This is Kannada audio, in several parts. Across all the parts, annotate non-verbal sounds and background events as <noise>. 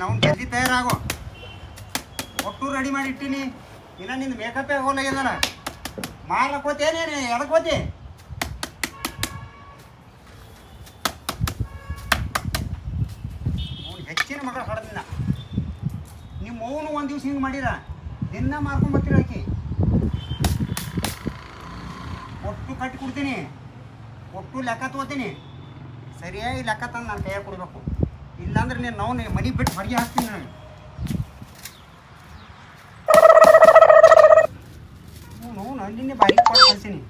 ನಾವು ಜಲ್ದಿ ತಯಾರಾಗೋ. ಒಟ್ಟು ರೆಡಿ ಮಾಡಿ ಇಟ್ಟಿನಿ. ಇನ್ನ ನಿಂದು ಮೇಕಪ್ಪೇ ಹೋಗ್ಲಾಗ್ಯದಲ್ಲ ಮಾರ್ಲಕ್ ಹೋತೇನೇನು ಎದಕ್ ಹೋತಿ? ಅವ್ನು ಹೆಚ್ಚಿನ ಮಗಳು ಹೊಡೆದಿಲ್ಲ ನಿಮ್ಮ ಮೌನು ಒಂದು ದಿವ್ಸ ಹಿಂಗೆ ಮಾಡಿರ ದಿನ ಮಾರ್ಕೊಂಡ್ ಬರ್ತೀರ ಆಕಿ. ಒಟ್ಟು ಕಟ್ಟಿ ಕೊಡ್ತೀನಿ. ಒಟ್ಟು ಲೆಕ್ಕ ತಗೋತೀನಿ. ಸರಿಯಾಗಿ ಲೆಕ್ಕ ತಂದು ನಾನು ಕೈಯಾಗ ಕೊಡ್ಬೇಕು. ಇಲ್ಲಾಂದ್ರೆ ನೀನು ನಾವು ಮನೆ ಬಿಟ್ಟು ಹೊರಗೆ ಹಾಕ್ತೀನಿ ಹ್ಞೂ ಅವ್ನು ನಂದಿನೇ ಬಾರಿ ಕೊಟ್ಟು ಕಳ್ಸೀನಿ.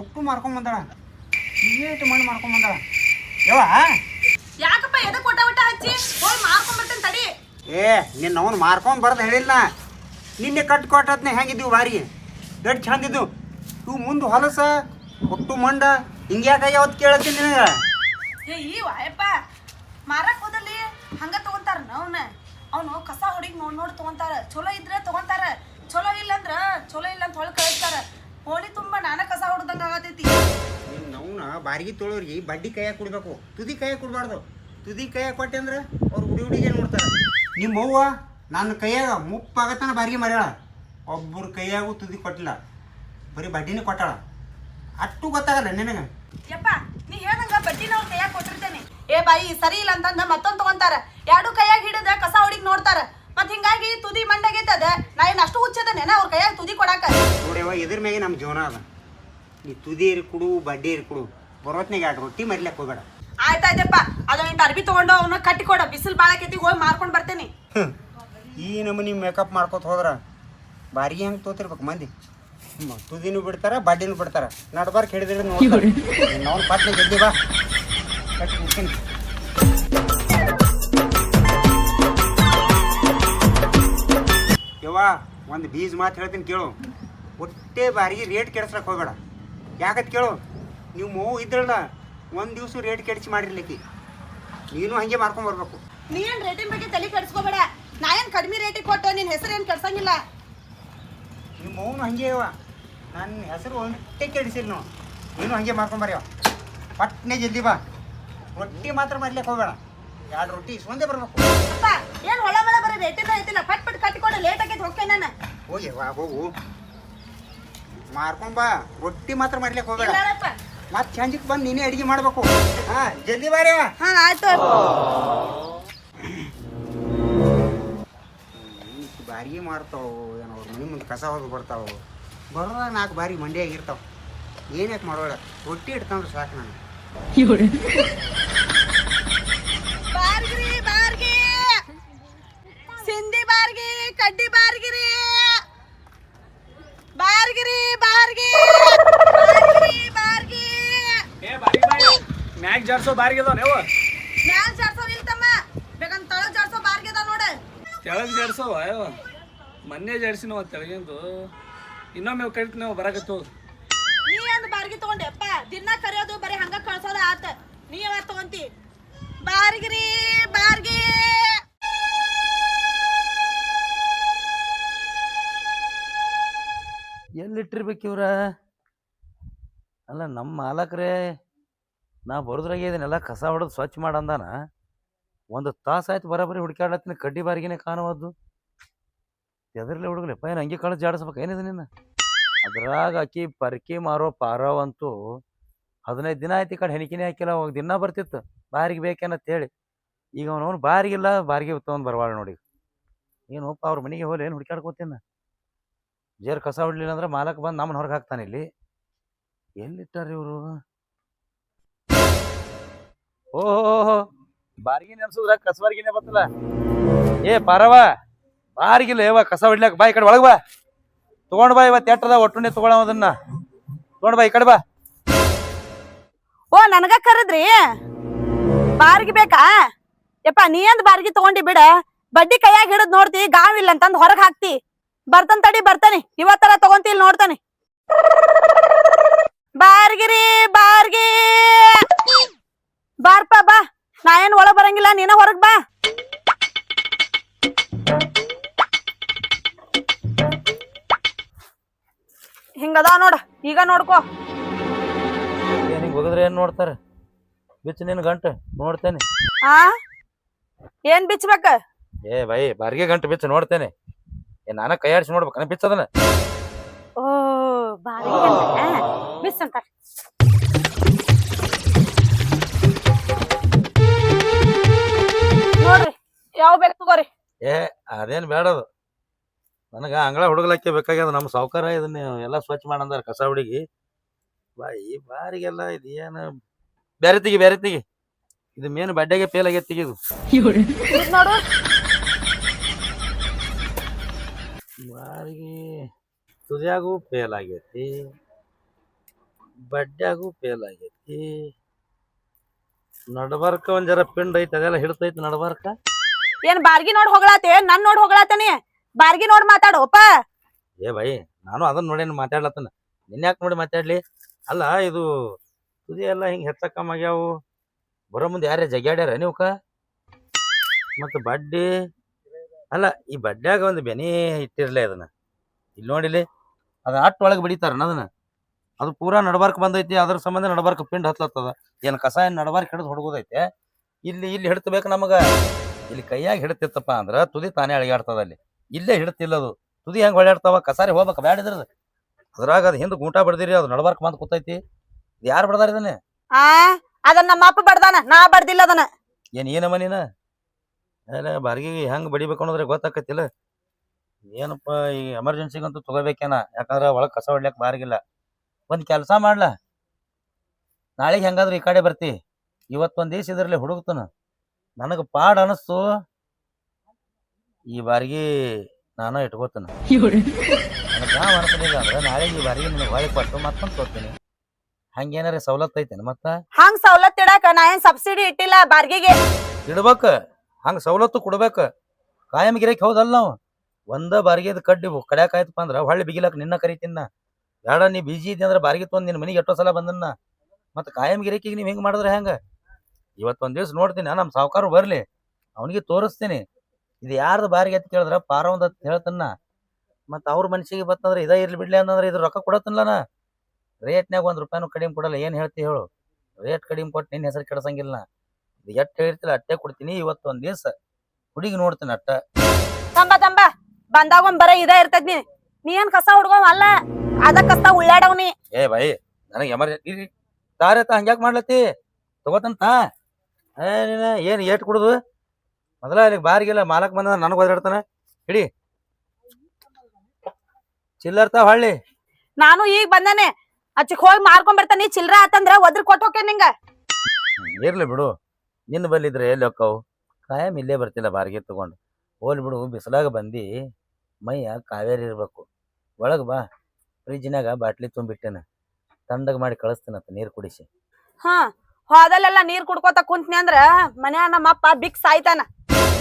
ಒಟ್ಟು ಮಾರ್ಕೊಂಬಂದಾಳ ಇವೇಟು ಮಣ್ಣು ಮಾರ್ಕೊಂಬಂದಾಳ ಯವ್ವ? ಯಾಕಪ್ಪ ಎದಕ್ಕೆ ಕೊಟ್ಟ ಬಿಟ್ಟ ಹಚ್ಚಿ? ಹೋಗಿ ಮಾರ್ಕೊಂಡ್ ತಡಿ. ಏ ನಿನ್ನ ಅವನು ಮಾರ್ಕೊಂಡ್ ಬರ್ದು ಹೇಳಿಲ್ಲ. ನಿನ್ನೆ ಕಟ್ ಕೊಟ್ಟದ್ನೆ ಹೆಂಗಿದ್ದೀವಿ ಬಾರಿ? ಎಷ್ಟು ಚಂದ ಇದ್ದು ಇವು ಮುಂದೆ ಹೊಲಸ ಒಟ್ಟು ಮಂಡ ಹಿಂಗ್ಯಾಕ ಯಾವತ್ತು ಕೇಳತ್ತೀನಿ ನಿನಗೆ. ಏ ಈ ವಾಯಪ್ಪ. ಮಾರಕ್ ಹೋದಲ್ಲಿ ಹಂಗ ತಗೊಂತಾರ ಅವನ. ಅವನು ಕಸ ಹೊಡಿಗೆ ನೋಡ್ ನೋಡ್ ತಗೊಂತಾರ. ಚಲೋ ಇದ್ರೆ ತಗೊಂತಾರ. ಚಲೋ ಇಲ್ಲ ಅಂದ್ರ ಚಲೋ ಇಲ್ಲ ಅಂತ ಹೊಳ್ ಕಳಿಸ್ತಾರ. ಹೋಳಿ ತುಂಬಾ ನಾನ ಕಸ ಹೊಡ್ದಂಗ ಆಗತೈತಿ. ಅವನ ಬಾರಿಗೆ ತೊಳೋರಿಗೆ ಬಡ್ಡಿ ಕೈಯಾಗ ಕೊಡ್ಬೇಕು. ತುದಿ ಕೈಯಾಗ ಕೊಡಬಾರ್ದು. ತುದಿ ಕೈಯಾಗ ಕೊಟ್ಟೆ ಅಂದ್ರೆ ಅವ್ರು ಹುಡಿ ಹುಡಿಗೆ ನೋಡ್ತಾರೆ. ನಿಮ್ಮ ಅವ್ವ ನನ್ನ ಕೈಯಾಗ ಮುಪ್ಪಾಗತ್ತಾನ ಬಾರಿಗೆ ಮಾಡ್ಯಾಳ. ಒಬ್ಬರ ಕೈಯಾಗೂ ತುದಿ ಕೊಟ್ಟಿಲ್ಲ. ಬರೀ ಬಡ್ಡಿನೇ ಕೊಟ್ಟಾಳ. ಅಷ್ಟು ಗೊತ್ತಾಗಲ್ಲ ನಿನಗೆ. ಯಪ್ಪ ನೀ ಹೇಳ್ದಂಗ ಬಡ್ಡಿನ ಅವ್ರ ಕೈಯಾಗ ಕೊಟ್ಟಿರ್ತೇನೆ. ಏ ಬಾಯಿ ಸರಿ ಇಲ್ಲ ಅಂತಂದ ಮತ್ತೊಂದು ತಗೊಂತಾರ. ಎರಡು ಕೈಯಾಗ ಹಿಡಿದ ಕಸ ಹೊಡಿಗ್ ನೋಡ್ತಾರ. ಮತ್ ಹಿಂಗಾಗಿ ತುದಿ ಮಂಡಗೈತದ. ನಾ ಏನ್ ಅಷ್ಟು ಹುಚ್ಚದನೇನ ಅವ್ರ ಕೈಯಾಗ ತುದಿ ಕೊಡಾಕ? ನೋಡ್ಯವ ಇದ್ರ ಮ್ಯಾಗೆ ನಮ್ಮ ಜೀವನ ಅದ. ನೀ ತುದಿ ಇರಿ ಕುಡು ಬಡ್ಡಿ ಇರಿ ಕುಡು ಬರೋತ್ನಾಗ ಎರಡು ರೊಟ್ಟಿ ಮರಿಲಕ್ ಹೋಗ್ಬೇಡ. ಆಯ್ತಾಯ್ತಪ್ಪ ಅದು ಇಂತ ಅರ್ಬಿ ತಗೊಂಡು ಅವನ್ನ ಕಟ್ಟಿ ಕೊಡ. ಬಿಸಿಲು ಬಾಳಕೈತಿ ಹೋಗಿ ಮಾರ್ಕೊಂಡು ಬರ್ತೇನೆ. ಈ ನಮೂನಿ ಮೇಕಪ್ ಮಾಡ್ಕೋತ ಹೋದ್ರ ಬಾರಿ ಹೆಂಗೆ ತೋತಿರ್ಬೇಕು ಮಂದಿ? ತುದಿನೂ ಬಿಡ್ತಾರ ಬಡ್ಡಿನೂ ಬಿಡ್ತಾರ. ನಡ್ಬಾರ್ಕ್ ಹಿಡಿದ್ರೆ ನೋಡ್ತಾರೆ. <laughs> ನಾವು ಪಟ್ನೆ ಗೆದ್ದಿ ಬಾ. ಕಟ್ಟಿ ಬಿಡ್ತೀನಿ ಯವ್ವ ಒಂದು ಬೀಜ ಮಾತು ಹೇಳ್ತೀನಿ ಕೇಳು. ಒಟ್ಟೆ ಬಾರಿಗೆ ರೇಟ್ ಕೆಡ್ಸ್ಲಕ್ ಹೋಗಬೇಡ. ಯಾಕತ್ ಕೇಳು? ನೀವು ಮೂವು ಇದ್ರಲ್ಲ ಒಂದು ದಿವ್ಸ ರೇಟ್ ಕೆಡಿಸಿ ಮಾಡಿರ್ಲಿಕ್ಕೆ. ನೀನು ಹಂಗೆ ಮಾಡ್ಕೊಂಡ್ ಬರ್ಬೇಕು. ನೀನ್ ರೇಟಿನ ಬಗ್ಗೆ ತಲೆ ಕೆಡಿಸ್ಕೋಬೇಡ. ನಾ ಏನು ಕಡಿಮೆ ರೇಟಿಗೆ ಕೊಟ್ಟು ನಿನ್ನ ಹೆಸರು ಏನು ಕೆಡ್ಸಂಗಿಲ್ಲ. ನಿಮ್ಮ ಮೌನು ಹಂಗೆ ಅವ ನನ್ನ ಹೆಸರು ಒಂಟೆ ಕೆಡಿಸಿಲ್ಲ ನೀನು ಹಂಗೆ ಮಾಡ್ಕೊಂಬರ್ಯವ ಪಟ್ನೆ ಜಲ್ದಿ ಬಾ. ರೊಟ್ಟಿ ಮಾತ್ರ ಮಾಡ್ಲಿಕ್ಕೆ ಹೋಗಬೇಡ. ಎರಡು ರೊಟ್ಟಿ ಇಸ್ಕೊಂಡೇ ಬರ್ಬೇಕು. ಅಪ್ಪ ಏನ್ ಹೊಲ ಮಳೆ ಬರೀ ರೇಟಿನ ಐತಿಲ್ಲ ಪಟ್ ಪಟ್ ಕಟ್ಟಿಕೊಂಡು ಲೇಟ್ ಆಗೈತೆ ಹೋಗ್ತೇನೆ ನಾನು. ಹೋಗಿ ವಾ ಹೋಗು. ಮಾರ್ಕೊಂಬಾ ರೊಟ್ಟಿ ಮಾತ್ರ ಮಾಡ್ಲಿಕ್ಕೆ ಹೋಗೋಣ ಇಲ್ಲಪ್ಪ ಮತ್ತೆ ಸಂಜೆಗೆ ಬಂದು ನೀನೇ ಅಡಿಗೆ ಮಾಡ್ಬೇಕು. ಹಾ ಜಲ್ದಿ ಬಾರಿ ಹಾ ಆಯ್ತು ಬಾರಿ ಮಾಡ್ತಾವ. ಏನೋ ಅವ್ರ ಮನೆ ಮುಂದೆ ಕಸ ಹೋಗಿ ಬರ್ತಾವ. ಬರೋದಾಗ ನಾಲ್ಕು ಬಾರಿ ಮಂಡಿ ಇರ್ತಾವ. ಏನ್ಯಾಕೆ ಮಾಡೋಳ? ರೊಟ್ಟಿ ಇಡ್ತಾವ್ರಿ ಸಾಕು ನಾನು ಬಾರ್ಗಿರಿ ಬಾರ್ಗಿ. ಸಿಂಧಿ ಬಾರ್ಗಿ ಕಡ್ಡಿ ಬಾರ್ಗಿರಿ. ಬಾರ್ಗಿರಿ ಬಾರ್ಗಿ. ಬಾರ್ಗಿ. ಏ ಬಾರಿ ಬಾರಿ ಮ್ಯಾಗ್ ಜಾಡ್ಸೋ ಬಾರಿಗೆ ಅದಾವ ನೀವು ಮ್ಯಾಲ್ ಜಾಡ್ಸೋ ಇಲ್ತಮ್ಮ ಬೇಕಂತ ತಳಗ್ ಜಾಡ್ಸೋ ಬಾರ್ಗಿ ಅದಾವ ನೋಡ. ತೆಳಗ್ ಜಾಡ್ಸವ ಅಯ್ಯೋ ಮೊನ್ನೆ ಜಾಡ್ಸಿನವ ತೆಳಗಿಂದು. ಇನ್ನೊಮ್ಮೆ ಕಡಿತ ನಾವು ಬರಾಕತ್ತು ನೀ ಅಂದ್ ಬಾರ್ಗಿ ತಗೊಂಡೆ ಅಪ್ಪ ದಿನ ಕರೆಯೋದು ಬರೀ ಹಂಗ ಕಳ್ಸೋದ ಆತ ನೀ ಯಾವತ್ ತಗೊಂತಿ ಬಾರ್ಗಿರಿ ಬಾರ್ಗಿ. ಎಲ್ಲಿಟ್ಟಿರ್ಬೇಕು ಇವ್ರ ಅಲ್ಲ, ನಮ್ಮ ಮಾಲಕ್ರೇ, ನಾ ಬರೋದ್ರಾಗೆ ಇದನ್ನೆಲ್ಲ ಕಸ ಹೊಡೆದು ಸ್ವಚ್ಛ ಮಾಡಂದಾನ. ಒಂದು ತಾಸಾಯ್ತು ಆಯ್ತು ಬರೋಬ್ಬರಿ ಹುಡುಕಾಡತ್ತಿನ ಕಡ್ಡಿ ಬಾರಿಗೆನೆ ಕಾಣುವದ್ದು. ಎದರಲ್ಲಿ ಹುಡುಗಲಿ ಏನು ಹಂಗೆ ಕಳ್ದು ಜಾಡಿಸ್ಬೇಕು, ಏನಿದೆ ನಿನ್ನ? ಅದ್ರಾಗ ಅಕ್ಕಿ ಪರ್ಕಿ ಮಾರೋ ಪಾರವಂತೂ ಹದಿನೈದು ದಿನ ಆಯ್ತು ಈ ಕಡೆ ಹೆಣಿಕಿನೇ ಹಾಕಿಲ್ಲ, ಅವಾಗ ದಿನ ಬರ್ತಿತ್ತು. ಬಾರಿಗೆ ಬೇಕೇನಂತ ಹೇಳಿ ಈಗ ಅವನವನು ಬಾರಿಗಿಲ್ಲ ಬಾರಿಗೆ ತೊಗೊಂಡು ಬರವಾಳ ನೋಡಿ. ಏನೋಪ್ಪ ಅವ್ರ ಮನೆಗೆ ಹೋಲಿ ಏನು ಹುಡುಕಾಡ್ಕೋತೀನಿ ಜೇರ್ ಕಸ ಹೊಡ್ಲಿಲ್ಲ ಅಂದ್ರೆ ಮಾಲಕ್ ಬಂದು ನಮ್ಮನ್ನ ಹೊರಗೆ ಹಾಕ್ತಾನೆ ಇಲ್ಲಿ. ಎಲ್ಲಿಟ್ಟಾರ ಇವರು? ಓಹೋ ಬಾರಿಗೆ ನೆನ್ಸುದ್ರ ಕಸಬಾರ್ಗಿನೇ ಬತ್ತಲ್ಲ. ಏ ಪಾರವ ಬಾರಿಗಿಲ್ಲ ಏವ ಕಸ ಹೊಡ್ಲಾಕ ಬಾ, ಈ ಕಡೆ ಒಳಗೆ ಬಾ. ತಗೊಂಡ್ ಬಾ, ಇವತ್ತು ಎಟ್ಟದ ಒಟ್ಟುನೆ ತಗೊಳ ಅದನ್ನ ತಗೊಂಡ್ ಬಾ, ಈ ಕಡೆ ಬಾ. ಓ, ನನಗ ಕರದ್ರಿ? ಬಾರ್ಗಿ ಬೇಕಾ? ಯಪ್ಪ, ನೀ ಅಂದ್ ಬಾರ್ಗಿ ತಗೊಂಡಿ ಬಿಡ. ಬಡ್ಡಿ ಕೈಯಾಗ ಹಿಡದ್ ನೋಡ್ತಿ ಗಾವಿಲ್ಲ ಅಂತಂದ್ ಹೊರಗ್ ಹಾಕ್ತಿ. ಬರ್ತಾನ ತಡಿ, ಬರ್ತಾನೆ. ಇವತ್ತರ ತಗೊಂತಿ, ಇಲ್ಲಿ ನೋಡ್ತಾನೆ. ಬಾರ್ಗಿರಿ, ಬಾರ್ಗಿ! ಬಾರ್ಪ, ಬಾ. ನಾ ಏನ್ ಒಳ ಬರಂಗಿಲ್ಲ, ನೀನ ಹೊರಗ್ ಬಾ. ಹಿಂಗದ ನೋಡ, ಈಗ ನೋಡ್ಕೋ. ಹೋಗಿದ್ರೆ ಏನ್ ನೋಡ್ತಾರ? ಬಿಚ್ಚ ನಿನ್ ಗಂಟೆ ನೋಡ್ತೇನೆ. ಆ? ಏನ್ ಬಿಚ್ಚಬೇಕ ಏ ಬೈ ಬಾರಿಗೆ ಗಂಟು ಬಿಚ್ಚ ನೋಡ್ತೇನೆ. ಏ ನಾನ ಕೈ ಆಡಿಸಿ ನೋಡ್ಬೇಕನ ಬಿಚ್ಚದನ ಓ ಬಾರಿ ಮಿಸ್ ಅಂತಾರ. ನೋಡ್ರಿ ಯಾವ ಬೇಕು ತಗೋರಿ? ಏ ಅದೇನ್ ಬೇಡದು ನನಗ ಅಂಗಳ ಹುಡುಗಲಕ್ಕೆ ಬೇಕಾಗ್ಯದ ನಮ್ಮ ಸಾವುಕಾರ ಇದನ್ನ ಎಲ್ಲ ಸ್ವಚ್ಛ ಮಾಡಂದಾರ ಕಸ ಹುಡುಗಿ. ಬಾ ಈ ಬಾರಿಗೆಲ್ಲ ಇದು ಏನು ಬೇರೆ ತೆಗಿ ಬೇರೆ ತೆಗಿ. ಇದು ಮೇನ್ ಬಡ್ಡೆಗೆ ಫೇಲ್ ಆಗೈತಿ ತೆಗಿದು. ಇದ್ ನೋಡು ಬಾರಿಗೆ ತುದಿಯಾಗೂ ಫೇಲ್ ಆಗೈತಿ ಬಡ್ಡ್ಯಾಗೂ ಫೇಲ್ ಆಗೈತಿ. ನಡಬರ್ಕ ಒಂದ್ ಜರ ಪಿಂಡ್ ಐತಿ ಅದೆಲ್ಲ ಹಿಡ್ತೈತಿ ನಡಬರ್ಕ. ಏನ್ ಬಾರ್ಗಿ ನೋಡ್ ಹೋಗ್ಲಾತೆ ನನ್ ನೋಡ್ ಹೋಗ್ಲಾತನಿ ಬಾರ್ಗಿ ನೋಡ್ ಮಾತಾಡೋಪ ಏ ಬೈ ನಾನು ಅದನ್ನ ನೋಡಿ ಮಾತಾಡ್ಲತ್ತನ. ನಿನ್ಯಾಕ್ ನೋಡಿ ಮಾತಾಡ್ಲಿ? ಅಲ್ಲ, ಇದು ತುದಿ ಎಲ್ಲ ಹಿಂಗೆ ಹೆಚ್ಚಕಮ್ಮ ಆಗ್ಯಾವು. ಬರೋ ಮುಂದೆ ಯಾರೇ ಜಗ್ಯಾಡ್ಯಾರ ನೀವಕ್ಕ? ಮತ್ತು ಬಡ್ಡಿ? ಅಲ್ಲ, ಈ ಬಡ್ಡಿಯಾಗ ಒಂದು ಬೆನಿ ಇಟ್ಟಿರ್ಲೇ ಅದನ್ನ. ಇಲ್ಲಿ ನೋಡಿಲಿ ಅದು ಅಟ್ ಒಳಗೆ ಬಡಿತಾರ ಅದನ್ನ. ಅದು ಪೂರಾ ನಡಬಾರ್ಕ್ ಬಂದೈತಿ, ಅದ್ರ ಸಂಬಂಧ ನಡಬಾರ್ಕ್ ಪಿಂಡ್ ಹತ್ಲತ್ತದ. ಏನು ಕಸ ಏನ್ ನಡಬಾರ್ಕ್ ಹಿಡಿದು ಹೊಡಗೋದೈತೆ. ಇಲ್ಲಿ ಇಲ್ಲಿ ಹಿಡ್ತಬೇಕು ನಮಗೆ. ಇಲ್ಲಿ ಕೈಯಾಗ ಹಿಡ್ತಿತ್ತಪ್ಪ ಅಂದ್ರ ತುದಿ ತಾನೇ ಅಳಿಗಾಡ್ತದ ಅಲ್ಲಿ. ಇಲ್ಲೇ ಹಿಡ್ತಿಲ್ಲ ಅದು ತುದಿ ಹೆಂಗ್ ಹೊಳ್ಯಾಡ್ತಾವ? ಕಸಾರಿ ಹೋಗ್ಬೇಕು ಬ್ಯಾಡ ಇದ್ರದ್ದು ಅದ್ರಾಗ ಅದು ಹಿಂದೆ ಗೂಟ ಬಡ್ದಿರಿ ಅದು ನಡಬಾರ್ಕ್ ಬಂದ್ ಕೂತೈತಿ. ಯಾರು ಬಡ್ದಾರ ಇದನ್ನ? ಆ ಅದನ್ನ ನಮ್ಮ ಅಪ್ಪ ಬಡ್ದಾನ ನಾ ಬಡ್ದಿಲ್ಲ ಅದನ್ನ. ಏನ್ ಏನ ನೀನ ಅಲ್ಲ ಬಾರ್ಗಿ ಹೆಂಗ್ ಬಡಿಬೇಕು ಅನ್ನೋದ್ರೆ ಗೊತ್ತಾಕತಿಲ್ಲ ಏನಪ್ಪ ಈ ಎಮರ್ಜೆನ್ಸಿಗಂತೂ ತಗೋಬೇಕೇನ? ಯಾಕಂದ್ರ ಒಳಗ್ ಕಸ ಹೊಡ್ಲಿಕ್ ಬಾರ್ಗಿಲ್ಲ. ಒಂದ್ ಕೆಲಸ ಮಾಡ್ಲ? ನಾಳೆಗೆ ಹೆಂಗಾದ್ರೂ ಈ ಕಡೆ ಬರ್ತಿ. ಇವತ್ತೊಂದ್ ದಿವಸ ಇದ್ರಲ್ಲಿ ಹುಡುಕ್ತನ. ನನಗ ಪಾಡ್ ಅನಸ್ತು ಈ ಬಾರ್ಗಿ ನಾನು ಇಟ್ಕೋತನ. ನನಗೆ ಯಾವ ಅನ್ಸಲಿಲ್ಲ ಅಂದ್ರೆ ನಾಳೆ ಈ ಬಾರಿ ನಿನಗೆ ಹೊಳೆ ಕೊಟ್ಟು ಮತ್ತೊಂದು ಕೊಡ್ತೀನಿ. ಹಂಗೇನಾರ ಸವಲತ್ತು ಐತೇನು ಮತ್ತ? ಹಂಗ ಸವಲತ್ತು ಇಡಾಕ ನಾ ಏನ್ ಸಬ್ಸಿಡಿ ಇಟ್ಟಿಲ್ಲ ಬಾರ್ಗಿಗೆ? ಇಡ್ಬೇಕ. ಹಂಗ ಸವಲತ್ತು ಕೊಡ್ಬೇಕ. ಕಾಯಂ ಗಿರಕ್ ಹೌದಲ್ಲ ನಾವು. ಒಂದ ಬಾರ್ಗಿದ್ ಕಡ್ಡಿ ಕಡ್ಯಾಕ ಆಯ್ತಪ್ಪ ಅಂದ್ರ ಹೊಳ್ಳಿ ಬಿಗಿಲಕ್ ನಿನ್ನ ಕರಿತೀನ. ಬೇಡ ನೀ ಬಿಜಿ ಇದ್ದಿ ಅಂದ್ರ ಬಾರ್ಗಿ ತೊಂದ್ ನಿನ್ನ ಮನಿಗೆ ಎಷ್ಟೋ ಸಲ ಬಂದನ್ನ. ಮತ್ತ ಕಾಯಂ ಗಿರಕಿಗೆ ನೀವ್ ಹೆಂಗ್ ಮಾಡಿದ್ರೆ ಹೆಂಗ? ಇವತ್ತೊಂದ್ ದಿವ್ಸ ನೋಡ್ತೀನಿ ನಮ್ಮ ಸಾವುಕಾರ ಬರ್ಲಿ. ಅವನಿಗೆ ತೋರಿಸ್ತೀನಿ. ಇದು ಯಾರ್ದು ಬಾರಿಗೆ ಅಂತ ಕೇಳಿದ್ರ ಪಾರ ಒಂದ್ ಅಂತ ಹೇಳ್ತನ್ನ. ಮತ್ತ ಅವ್ರ ಮನ್ಸಿಗೆ ಬತ್ತಂದ್ರೆ ಇದೇ ಇರ್ಲಿ ಬಿಡ್ಲಿ ಅಂತಂದ್ರೆ ಇದು ರೊಕ್ಕ ಕೊಡತ್ತಲ್ಲ ರೇಟ್ನಾಗ ಒಂದ್ ರೂಪಾಯಿನೂ ಕಡಿಮೆ ಕೊಡಲ್ಲ ಏನು ಹೇಳ್ತಿ ಹೇಳು. ರೇಟ್ ಕಡಿಮೆ ಕೊಟ್ಟು ನಿನ್ನ ಹೆಸರು ಕೆಡಸಂಗಿಲ್ಲ. ಇದು ಎಷ್ಟು ಹೇಳ್ತಿಲ್ಲ ಅಟ್ಟೆ ಕೊಡ್ತೀನಿ ಇವತ್ತು ಒಂದು ದಿವ್ಸ ಹುಡುಗಿ ನೋಡ್ತೀನಿ ಅಟ್ಟ. ತಂಬ ತಂಬ ಬಂದಾಗ ಒಂದ್ ಬರ ಇದೇ ಇರ್ತದ ನೀ. ನೀ ಏನ್ ಕಸ ಹುಡ್ಗವ್ ಅಲ್ಲ? ಅದ ಕಸ ಉಳ್ಳಾಡವ್ನಿ ಏ ಬೈ ನನಗೆ ಎಮರ್ಜೆನ್ಸಿ ತಾರೆ ತಾ ಹಂಗ್ಯಾಕ್ ಮಾಡ್ಲತ್ತಿ? ತಗೋತಂತ ಏ ನೀನು ಏನು ಏಟ್ ಕುಡುದು? ಮೊದಲ ಇಲ್ಲಿಗೆ ಬಾರಿಗಿಲ್ಲ ಮಾಲಕ್ ಬಂದ ನನಗೆ ಒದಾಡ್ತಾನ ಹಿಡಿ. ಚಿಲ್ಲರ್ತಾ ಹಳ್ಳಿ. ನಾನು ಈಗ ಬಂದಾನೆ. ಅಚ್ಚಿಕ್ ಹೋಗಿ ಮಾರ್ಕೊಂಡ್ ಬರ್ತಾನೆ. ಚಿಲ್ರ ಆತಂದ್ರ ಒದ್ರ ಕೊಟ್ಟು ಹೋಕೆ ನಿಂಗ ಇರ್ಲಿ ಬಿಡು. ನಿನ್ನ ಬಲ್ಲಿದ್ರೆ ಎಲ್ಲಿ ಹೋಕ್ಕವು? ಕಾಯಂ ಇಲ್ಲೇ ಬರ್ತಿಲ್ಲ ಬಾರಿಗೆ ತಗೊಂಡು. ಹೋಲ್ ಬಿಡು ಬಿಸಿಲಾಗ ಬಂದು ಮೈಯ ಕಾವೇರಿ ಇರ್ಬೇಕು. ಒಳಗೆ ಬಾ. ಫ್ರಿಜ್ನಾಗ ಬಾಟ್ಲಿ ತುಂಬಿಟ್ಟೇನ. ತಣ್ಣಗೆ ಮಾಡಿ ಕಳಿಸ್ತೀನಂತ ನೀರು ಕುಡಿಸಿ. ಹಾ ಹೋದಲ್ಲೆಲ್ಲ ನೀರ್ ಕುಡ್ಕೋತ ಕುಂತ್ನಿ ಅಂದ್ರ ಮನ್ಯಾಗ ನಮ್ಮ ಅಪ್ಪ ಬಿಕ್ ಸಾಯ್ತಾನ.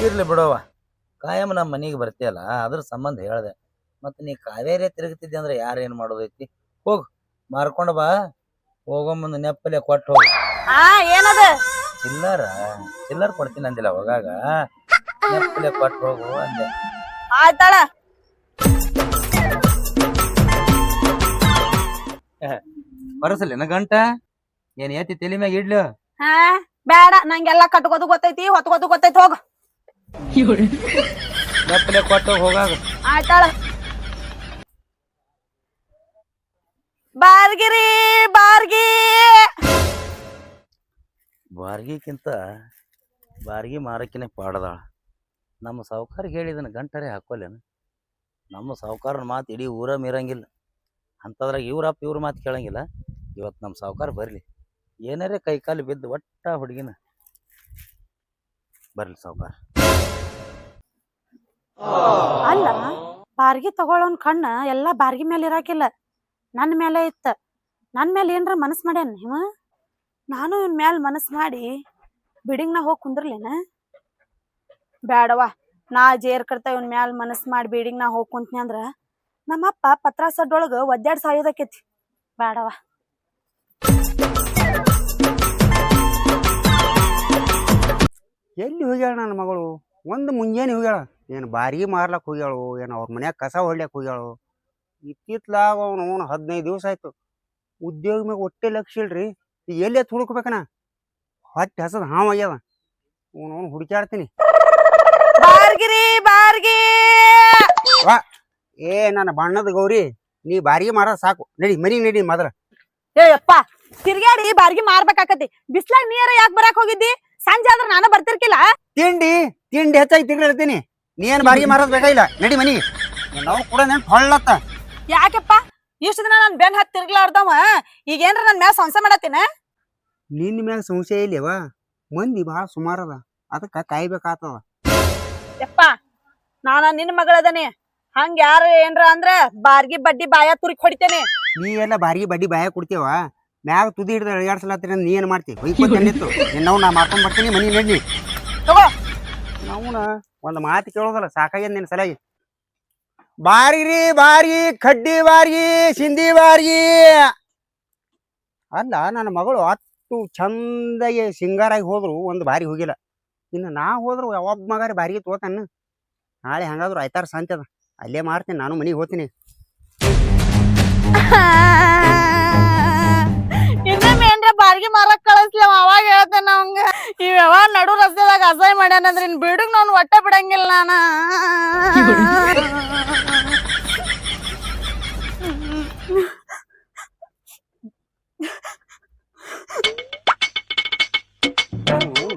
ಇರ್ಲಿ ಬಿಡವ್ವ. ಕಾಯಂ ನಮ್ಮ ಮನೆಗೆ ಬರ್ತೀಯಲ್ಲ ಅದ್ರ ಸಂಬಂಧ ಹೇಳ್ದೆ. ಮತ್ತೆ ನೀ ಕಾವೇರಿ ತಿರುಗ್ತಿದ್ದೆ ಅಂದ್ರೆ ಯಾರು ಏನ್ ಮಾಡೋದೈತಿ? ಹೋಗ್ ಮಾರ್ಕೊಂಡು ಬಾ. ಹೋಗೋ ಮುಂದೆ ನೆಪ್ಪಲೆ ಕೊಟ್ಟು ಹೋಗು. ಆ ಏನದ? ಚಿಲ್ಲರ ಚಿಲ್ಲರ್ ಕೊಡ್ತೀನಿ ಅಂದಿಲ್ಲ ಹೋಗಾಗ ನೆಪ್ಪಲೆ ಕೊಟ್ಟು ಹೋಗು ಅಂದೆ. ಆಯ್ತಾಳ ಬರಸಲ್ಲೇನ ಗಂಟ? ಏನ್ ಏತಿ ತಲೆ ಮ್ಯಾಗ ಇಡ್ಲು? ಹಾ ಬೇಡ ನಂಗೆಲ್ಲ ಕಟ್ಕೋದು ಗೊತ್ತೈತಿ ಹೊತ್ಕೋದು ಗೊತ್ತೈತಿ ಹೋಗ. ನೆಪ್ಪಲೆ ಕೊಟ್ಟು ಹೋಗಾಗ. ಆಯ್ತಾಳ ಬಾರ್ಗಿರಿ ಬಾರ್ಗಿ. ಬಾರ್ಗಿಕ್ಕಿಂತ ಬಾರ್ಗಿ ಮಾರಕ್ಕಿನ ಪಾಡದಾಳ. ನಮ್ಮ ಸಾವುಕಾರಿಗೆ ಹೇಳಿದನ ಗಂಟರೆ ಹಾಕೋಲೇನು ನಮ್ಮ ಸಾವುಕಾರನ ಮಾತು ಇಡೀ ಊರ ಮೀರಂಗಿಲ್ಲ ಅಂಥದ್ರಾಗ ಇವ್ರಪ್ಪ ಇವ್ರ ಮಾತು ಕೇಳಂಗಿಲ್ಲ. ಇವತ್ತು ನಮ್ಮ ಸಾವುಕಾರ ಬರಲಿ. ಏನಾರೇ ಕೈಕಾಲು ಬಿದ್ದು ಒಟ್ಟ ಹುಡುಗಿನ. ಬರಲಿ ಸಾವುಕಾರ. ಅಲ್ಲ ಬಾರ್ಗಿ ತಗೊಳ್ಳೋನ್ ಕಣ್ಣ ಎಲ್ಲ ಬಾರ್ಗಿ ಮೇಲೆ ಇರಾಕಿಲ್ಲ. ನನ್ ಮೇಲೆ ಇತ್ತ. ನನ್ನ ಮೇಲೆ ಏನ್ರ ಮನಸ್ ಮಾಡ್ಯಾನ ಇವ ನಾನು ಇವ್ನ ಮ್ಯಾಲ ಮನಸ್ ಮಾಡಿ ಬಿಡಿಂಗ್ ನಾ ಹೋಗಿ ಕುಂದ್ರಲೇನ? ಬೇಡವಾ ನಾ ಜೇರ್ ಕರ್ತ ಇವನ್ ಮ್ಯಾಲ ಮನಸ್ ಮಾಡಿ ಬಿಡಿಂಗ್ ನಾ ಹೋಗ್ ಕುಂತ್ನಿ ಅಂದ್ರ ನಮ್ಮಪ್ಪ ಪತ್ರ ಸಡ್ಡೊಳಗ ಒದ್ದಾಡ್ ಸಾಯೋದಕ್ಕೈತಿ ಬೇಡವ ಎಲ್ಲಿ ಹೋಗ್ಯಾಳ ನನ್ನ ಮಗಳು? ಒಂದು ಮುಂಜಾನೆ ಹೋಗ್ಯಾಳ. ಏನು ಬಾರಿ ಮಾರ್ಲಕ್ ಹೋಗ್ಯಾಳು, ಏನು ಅವ್ರ ಮನ್ಯಾಗ ಕಸ ಹೊಡ್ಲಿಕ್ಕೆ ಹೋಗ್ಯಾಳು. ಇತ್ತಿತ್ಲಾಗ ಅವನು ಅವನು ಹದಿನೈದು ದಿವಸ ಆಯ್ತು. ಉದ್ಯೋಗ ಮ್ಯಾಗ ಒಟ್ಟೆ ಲಕ್ಷ ಇಲ್ರಿ ಎಲ್ಲೇ ತುಳುಕ್ಬೇಕನ ಹುಡುಕ್ಬೇಕನ? ಹೊಟ್ಟೆ ಹಸದ್ ಹಾವ್ ಆಗ್ಯದ. ಅವನು ಅವನು ಹುಡುಕ್ಯಾಡ್ತೀನಿ. ಬಾರ ಬಾರ್ಗಿರಿ ಬಾರ್ಗಿ! ವಾ ಏ ನನ್ನ ಬಣ್ಣದ ಗೌರಿ ನೀ ಬಾರಿಗೆ ಮಾರ ಸಾಕು. ನಡಿ ಮನಿ ನಡಿ ಮದ್ರ. ಏ ತಿರ್ಗಾಡಿ ಬಾರ್ಗಿ ಮಾರ್ಬೇಕಾಕತಿ ಬಿಸ್ಲಾಗ ನೀರ ಯಾಕೆ ಬರಾಕ್ ಹೋಗಿದ್ದಿ? ಸಂಜೆ ಆದ್ರೆ ನಾನು ಬರ್ತಿರ್ಕಿಲ್ಲ? ತಿಂಡಿ ತಿಂಡಿ ಹೆಚ್ಚಾಗಿ ತಿರ್ಗಿರ್ತೀನಿ ನೀ ಏನ್ ಬಾರಿಗೆ ಮಾರೋದ್ ಬೇಕಾಗಿಲ್ಲ ನಡಿ ಮನಿ. ನಾವು ಕೂಡ ನೆನ್ ಹೊಳ್ಳತ್ತ. ಯಾಕೆಪ್ಪ ಇಷ್ಟು ದಿನ ನನ್ ಬೆನ್ ಹತ್ತಿ ತಿರ್ಗ್ಲಾರ್ದವ ಈಗ ಏನ್ರ ನನ್ ಮ್ಯಾಲ ಸಂಸೆ ಮಾಡತ್ತಿನ? ನಿನ್ನ ಮ್ಯಾಲ ಸಂಶಯ ಇಲ್ಲವ? ಮಂದಿ ಭಾಳ ಸುಮಾರದ ಅದಕ್ಕ ಕಾಯ್ಬೇಕಾಗ್ತದ ಯಪ್ಪ ನಾನ ನಿನ್ನ ಮಗಳದನಿ ಹಂಗ ಯಾರ ಏನ್ರ ಅಂದ್ರ ಬಾರ್ಗಿ ಬಡ್ಡಿ ಬಾಯ ತುರಿ ಹೊಡಿತೇನೆ. ನೀ ಎಲ್ಲ ಬಾರ್ಗಿ ಬಡ್ಡಿ ಬಾಯ ಕೊಡ್ತೇವ ಮ್ಯಾಗ ತುದಿ ಹಿಡಿದು ಅಳಿಗಾಡ್ಸಲತ್ತೀರ ನೀ ಏನ್ ಮಾಡ್ತಿ? ಬಂದಿತ್ತು ನಾವು ನಾ ಮಾಡ್ಕೊಂಡ್ ಬರ್ತೀನಿ ಮನಿ ನಡಿ ತಗೋ. ನಾವು ಒಂದ್ ಮಾತು ಕೇಳೋದಲ್ಲ ಸಾಕಾಗ್ಯದ ನಿನ್ನ ಸಲಾಗಿ ಬಾರಿರಿ ಬಾರಿ, ಕಡ್ಡಿ ಬಾರಿ, ಸಿಂಧಿ ಬಾರಿ. ಅಲ್ಲ, ನನ್ನ ಮಗಳು ಅಷ್ಟು ಚಂದಾಗಿ ಸಿಂಗಾರಾಗಿ ಹೋದ್ರು, ಒಂದು ಬಾರಿ ಹೋಗಿಲ್ಲ. ಇನ್ನು ನಾ ಹೋದ್ರು, ಯಾವಾಗ ಮಗಾರಿ ಬಾರಿ ತೋತಾನ? ನಾಳೆ ಹಂಗಾದ್ರು ಆಯ್ತಾರ ಸಾಂತದ ಅಲ್ಲೇ ಮಾಡ್ತೀನಿ, ನಾನು ಮನೆಗೆ ಹೋಗ್ತೀನಿ. <laughs> ಬಾರಿಗೆ ಮಾರ ಕಳಿಸ್ಲಿ ಅವ ಅವಾಗ ಹೇಳ್ತೇನೆ ಅವಂಗ ಈ ಯಾವ ನಡು ರಸ್ತೆದಾಗ ಅಸಹ್ಯ ಮಾಡ್ಯಾನಂದ್ರ ಇನ್ ಬಿಡುಗ್ ನಾನು ಒಟ್ಟ ಬಿಡಂಗಿಲ್ಲ ನಾನ.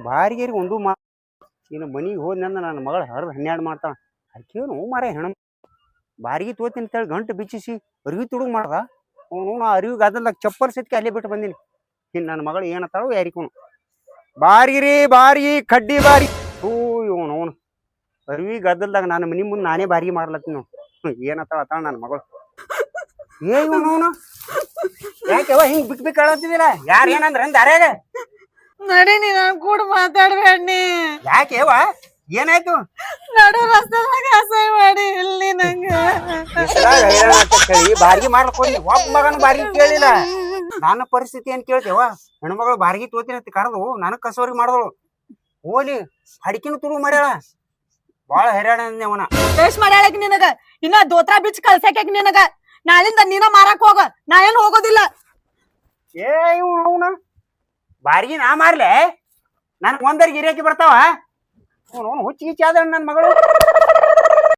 ಬಾರಿಗೇರಿ ಒಂದು ಮಾ ಇನ್ನು ಮನಿಗೆ ಹೋದ್ ನನ್ನ ಮಗಳು ಹರಿದು ಹನ್ನೆರಡು ಮಾಡ್ತಾಳ. ಅದಕ್ಕೇನು ಮಾರ ಹೆಣ ಬಾರಿಗೆ ತೋತೀನಿ ಅಂತೇಳಿ ಗಂಟು ಬಿಚ್ಚಿಸಿ ಅರಿವಿ ತುಡುಗ್ ಮಾಡ್ದ. ಅವನು ನಾ ಅರಿವಿಗೆ ಗದಲ್ದಾಗ ಚಪ್ಪಲ್ ಸತ್ಕೆ ಅಲ್ಲೇ ಬಿಟ್ಟು ಬಂದೀನಿ. ಇನ್ನು ನನ್ನ ಮಗಳು ಏನತ್ತಾಳೋ ಯಾರಿಕೋನು ಬಾರಿಗಿರಿ ಬಾರಿ ಕಡ್ಡಿ ಬಾರಿ. ಹೂ ಇವನು ಅವನು. ಅರಿವಿ ಗದ್ದಲ್ದಾಗ ನಾನು ಮನಿ ಮುಂದೆ ನಾನೇ ಬಾರಿಗೆ ಮಾಡ್ಲತ್ತೀನಿ ನಾವು ಏನತ್ತಾಳ ಅತ್ತಾಳ ನನ್ನ ಮಗಳು. ಏ ಇವನು ಅವನು. ಯಾಕೆವ ಹಿಂಗ್ ಬಿಕ್ ಬಿಕ್ ಆಳತ್ತಿದಿಲ್ಲ ಯಾರು ಏನಂದ್ರೆ ದಾರ್ಯಾಗ ನಡಿ ನೀ ನನ್ ಕೂಡ ಮಾತಾಡ್ಬೇಡಿ ಯಾಕೆವ ಏನಾಯ್ತು? ನಡು ರಸ್ತೆದಾಗ ಅಸಹ್ಯ ಮಾಡಿ ಇಲ್ಲಿ ನಂಗೆ. ಬಾರಿಗೆ ಮಾಡ್ಲಕ್ ಹೋಗಿ ಒಬ್ಬ ಮಗನ ಬಾರಿ ಕೇಳಿಲ್ಲ. ನನ್ನ ಪರಿಸ್ಥಿತಿ ಏನ್ ಕೇಳ್ತೇವ? ಹೆಣ್ಮಗಳು ಬಾರಿಗೆ ತೋತಿನ ಅಂತ ಕರೆದು ನನಗ್ ಕಸವರಿಗೆ ಮಾಡಿದಳು. ಹೋಲಿ ಹಡಿಕಿನ ತುಳು ಮಾಡ್ಯಾಳ. ಬಾಳ ಹೈರಾಣ ಅವನ. ಬೇಸ್ ಮಾಡ್ಯಾಳಕ್ ನಿನಗ? ಇನ್ನ ದೋತ್ರ ಬಿಚ್ ಕಳ್ಸಕ್ ನಿನಗ? ನಾಳಿಂದ ನೀನ ಮಾರಕ್ ಹೋಗ. ನಾ ಏನ್ ಹೋಗೋದಿಲ್ಲ. ಏ ಇವ್ ಅವನ? ಬಾರಿಗೆ ನಾ ಮಾರ್ಲೆ? ನನ್ ಒಂದರಿಗೆ ಬರ್ತಾವ? ಅವನು ಹುಚ್ಚಿ ಗಿಚ್ಚಿ ಆದ ನನ್ನ ಮಗಳು.